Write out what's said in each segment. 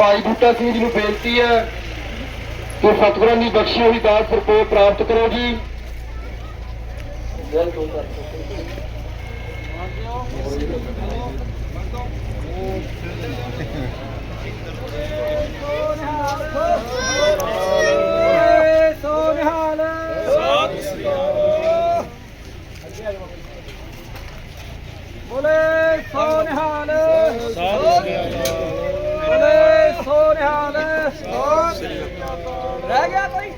ਭਾਈ ਬੂਟਾ ਸਿੰਘ ਜੀ ਨੂੰ ਬੇਨਤੀ ਹੈ ਕਿ ਸਤਿਗੁਰਾਂ ਦੀ ਬਖਸ਼ੀ ਹੋਈ ਦਾਤ ਸਰਪੋ ਪ੍ਰਾਪਤ ਕਰੋ ਜੀ। ਬੋਲੇ ਸੋਨਹਾਲ ਬੋਲੇ ਸੋਨਹਾਲ ਰਹਿ ਗਿਆ ਕੋਈ?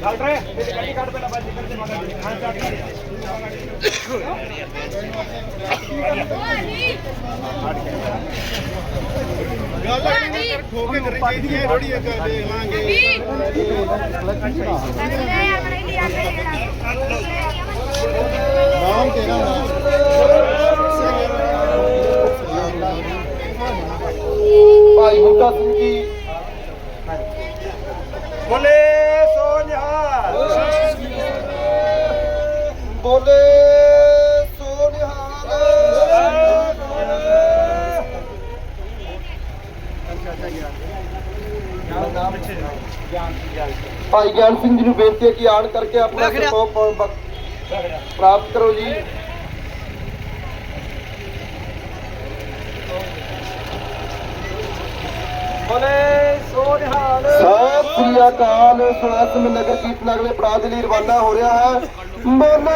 ਡਾਕਟਰ ਇਹ ਗੱਡੀ ਕੱਢ ਪਹਿਲਾਂ ਬਾਜੀ ਕਰਦੇ ਮਗਰ ਖਾਣ ਚਾਟ ਕਰ ਖੋ ਕੇ ਕਰੀ ਚਾਹੀਦੀ ਹੈ ਥੋੜੀ ਇੱਕ ਦੇਖ ਲਾਂਗੇ। ਭਾਈ ਬੂਟਾ ਸਿੰਘ ਜੀ। ਬੋਲੇ ਸੋਨਹਾਲ ਬੋਲੇ ਸੋਨਿਹਾਲ ਭਾਈ ਗਿਆਨ ਸਿੰਘ ਜੀ ਨੂੰ ਬੇਨਤੀ ਹੈ ਕਿ ਆਣ ਕਰਕੇ ਆਪਣਾ ਸਰਪੋ ਪ੍ਰਾਪਤ ਕਰੋ ਜੀ ਬੋਲੇ ਸੋਨਹਾਲ ਸਤਿ ਸ੍ਰੀ ਅਕਾਲ ਸੁਨਾਸਮ ਨਗਰ ਕੀਰਤਨ ਅਗਲੇ ਪੜਾਅ ਦੇ ਲਈ ਰਵਾਨਾ ਹੋ ਰਿਹਾ ਹੈ ਬੋਲੇ